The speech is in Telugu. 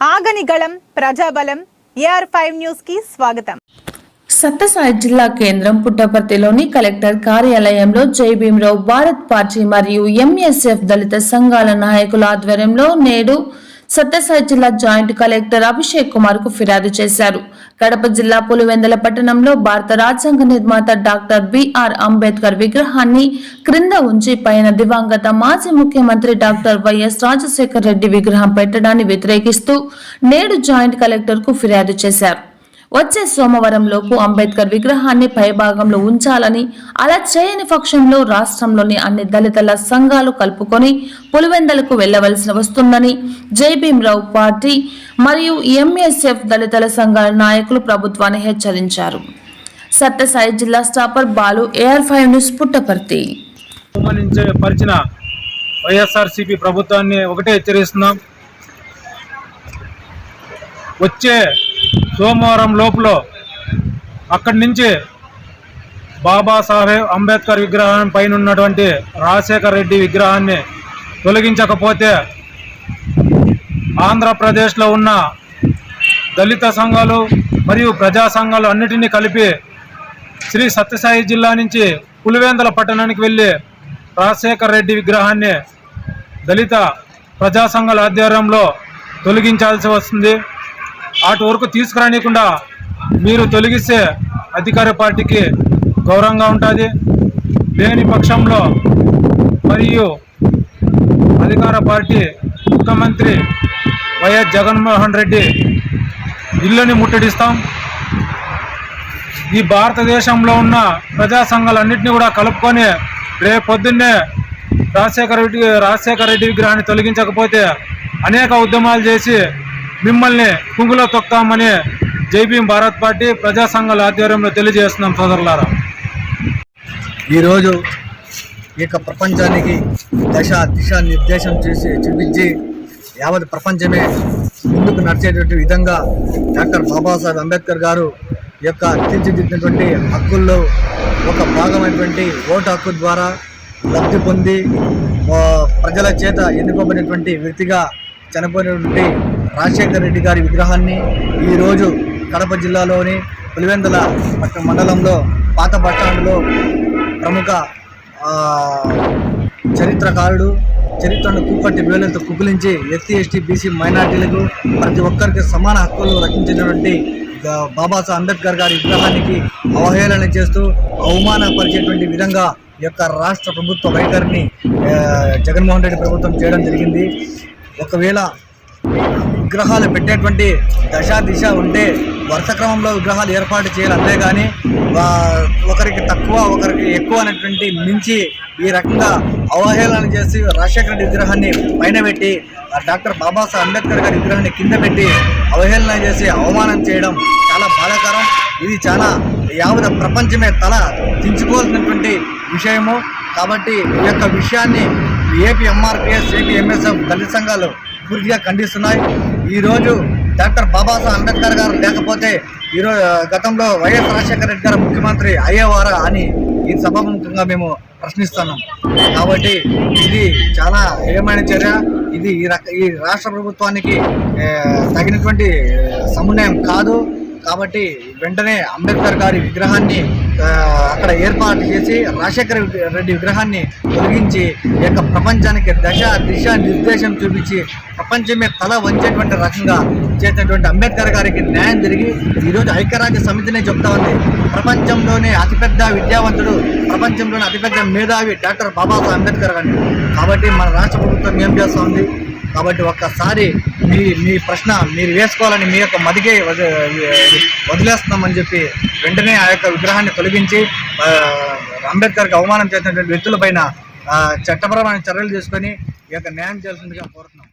ప్రజని గళం ప్రజాబలం ఏఆర్ ఫైవ్ న్యూస్కి స్వాగతం. సత్తసాయి జిల్లా కేంద్రం పుట్టపర్తిలోని కలెక్టర్ కార్యాలయంలో జైభీంరావు భారత్ పార్టీ మరియు ఎంఎస్ఎఫ్ దళిత సంఘాల నాయకుల ఆధ్వర్యంలో నేడు సత్యసాయి జిల్లా జాయింట్ కలెక్టర్ అభిషేక్ కుమార్కు ఫిర్యాదు చేశారు. కడప జిల్లా పులివెందల పట్టణంలో భారత రాజ్యాంగ నిర్మాత డాక్టర్ బిఆర్ అంబేద్కర్ విగ్రహాన్ని క్రింద ఉంచి పైన దివంగత మాజీ ముఖ్యమంత్రి డాక్టర్ వైఎస్ రాజశేఖర్ రెడ్డి విగ్రహం పెట్టడాన్ని వ్యతిరేకిస్తూ నేడు జాయింట్ కలెక్టర్కు ఫిర్యాదు చేశారు. వచ్చే సోమవారం లోపు అంబేద్కర్ విగ్రహాన్ని పైభాగంలో ఉంచాలని అలా చేయని పక్షంలో రాష్ట్రంలోని అన్ని దళితుల సంఘాలు కలుపుకొని పులివెందలకు వెళ్ళవలసి వస్తుందని జైభీమరావు పార్టీ మరియు ఎంఎస్ఎఫ్ దళితుల సంఘాల నాయకులు ప్రభుత్వాన్ని హెచ్చరించారు. సత్యసాయి జిల్లా staffer Balu AR five news Puttaparthi. పరిచిన వైఎస్ఆర్సీపీ ప్రభుత్వాన్ని ఒకటే హెచ్చరిస్తున్నాం. వచ్చే సోమవారం లోపల అక్కడి నుంచి బాబాసాహెబ్ అంబేద్కర్ విగ్రహం పైన ఉన్నటువంటి రాజశేఖర రెడ్డి విగ్రహాన్ని తొలగించకపోతే ఆంధ్రప్రదేశ్లో ఉన్న దళిత సంఘాలు మరియు ప్రజా సంఘాలు అన్నిటినీ కలిపి శ్రీ సత్యసాయి జిల్లా నుంచి పులివేందల పట్టణానికి వెళ్ళి రాజశేఖర్ రెడ్డి విగ్రహాన్ని దళిత ప్రజా సంఘాల ఆధ్వర్యంలో తొలగించాల్సి వస్తుంది. అటు వరకు తీసుకురానియకుండా మీరు తొలగిస్తే అధికార పార్టీకి గౌరవంగా ఉంటుంది. లేని పక్షంలో మరియు అధికార పార్టీ ముఖ్యమంత్రి వైఎస్ జగన్మోహన్ రెడ్డి ఇల్లుని ముట్టడిస్తాం. ఈ భారతదేశంలో ఉన్న ప్రజా సంఘాలన్నింటినీ కూడా కలుపుకొని రేపు పొద్దున్నే రాజశేఖర రెడ్డి రాజశేఖర రెడ్డి విగ్రహాన్ని తొలగించకపోతే అనేక ఉద్యమాలు చేసి మిమ్మల్ని కుంగులో తొక్కామని జైభీం భారత్ పార్టీ ప్రజా సంఘాల ఆధ్వర్యంలో తెలియజేస్తున్నాం సోదరులారా. ఈరోజు ఈ యొక్క ప్రపంచానికి దశ దిశ నిర్దేశం చేసి చూపించి యావత్ ప్రపంచమే ముందుకు నడిచేటటువంటి విధంగా డాక్టర్ బాబాసాహెబ్ అంబేద్కర్ గారు యొక్క తీర్చిదిద్దినటువంటి హక్కుల్లో ఒక భాగమైనటువంటి ఓటు హక్కు ద్వారా లబ్ధి పొంది ప్రజల చేత ఎన్నుకోబడినటువంటి వ్యక్తిగా చనిపోయినటువంటి రాజశేఖర్ రెడ్డి గారి విగ్రహాన్ని ఈరోజు కడప జిల్లాలోని పులివెందుల మండలంలో పాత పట్టణంలో ప్రముఖ చరిత్రకారుడు చరిత్రను కూకట్టి వేలతో కుకులించి ఎస్సీ ఎస్టీ బీసీ మైనార్టీలకు ప్రతి ఒక్కరికి సమాన హక్కులు రచించినటువంటి బాబాసాహెబ్ అంబేద్కర్ గారి విగ్రహానికి అవహేళన చేస్తూ అవమానపరిచేటువంటి విధంగా యొక్క రాష్ట్ర ప్రభుత్వ వైఖరిని జగన్మోహన్ రెడ్డి ప్రభుత్వం చేయడం జరిగింది. ఒకవేళ విగ్రహాలు పెట్టేటువంటి దశ దిశ ఉంటే వరుస క్రమంలో విగ్రహాలు ఏర్పాటు చేయాలి. అంతేగాని ఒకరికి తక్కువ ఒకరికి ఎక్కువ అనేటువంటి మించి ఈ రకంగా అవహేళన చేసి రాజశేఖర రెడ్డి విగ్రహాన్ని పైన పెట్టి ఆ డాక్టర్ బాబాసాహెబ్ అంబేద్కర్ గారి విగ్రహాన్ని కింద పెట్టి అవహేళన చేసి అవమానం చేయడం చాలా బాధాకరం. ఇది చాలా యావత ప్రపంచమే తల దించుకోవాల్సినటువంటి విషయము. కాబట్టి ఈ యొక్క విషయాన్ని ఏపీ ఎంఆర్పిఎస్ ఏపీ ఎంఎస్ఎఫ్ దళిత సంఘాలు పూర్తిగా ఖండిస్తున్నాయి. ఈరోజు డాక్టర్ బాబాసాహెబ్ అంబేద్కర్ గారు లేకపోతే ఈరోజు గతంలో వైఎస్ రాజశేఖర రెడ్డి గారు ముఖ్యమంత్రి అయ్యేవారా అని ఈ సభాముఖంగా మేము ప్రశ్నిస్తున్నాం. కాబట్టి ఇది చాలా హేయమైన చర్య. ఇది ఈ ఈ రాష్ట్ర ప్రభుత్వానికి తగినటువంటి సమన్వయం కాదు. కాబట్టి వెంటనే అంబేద్కర్ గారి విగ్రహాన్ని అక్కడ ఏర్పాటు చేసి రాజశేఖర రెడ్డి విగ్రహాన్ని తొలగించి యొక్క ప్రపంచానికి దశ దిశ నిర్దేశం చూపించి ప్రపంచమే తల వంచేటువంటి రకంగా చేసినటువంటి అంబేద్కర్ గారికి న్యాయం జరిగి ఈరోజు ఐక్యరాజ్య సమితినే చెప్తా ఉంది. ప్రపంచంలోనే అతిపెద్ద విద్యావంతుడు ప్రపంచంలోనే అతిపెద్ద మేధావి డాక్టర్ బాబాసాహెబ్ అంబేద్కర్ గారిని కాబట్టి మన రాష్ట్ర ప్రభుత్వం ఏం చేస్తూ ఉంది? కాబట్టి ఒక్కసారి మీ మీ ప్రశ్న మీరు వేసుకోవాలని మీ యొక్క మదిగే వదిలేస్తున్నామని చెప్పి వెంటనే ఆ యొక్క విగ్రహాన్ని తొలగించి అంబేద్కర్కి అవమానం చేసినటువంటి వ్యక్తులపైన పైన చట్టపరమైన చర్యలు తీసుకొని ఈ యొక్క న్యాయం చేయాల్సిందిగా కోరుతున్నాం.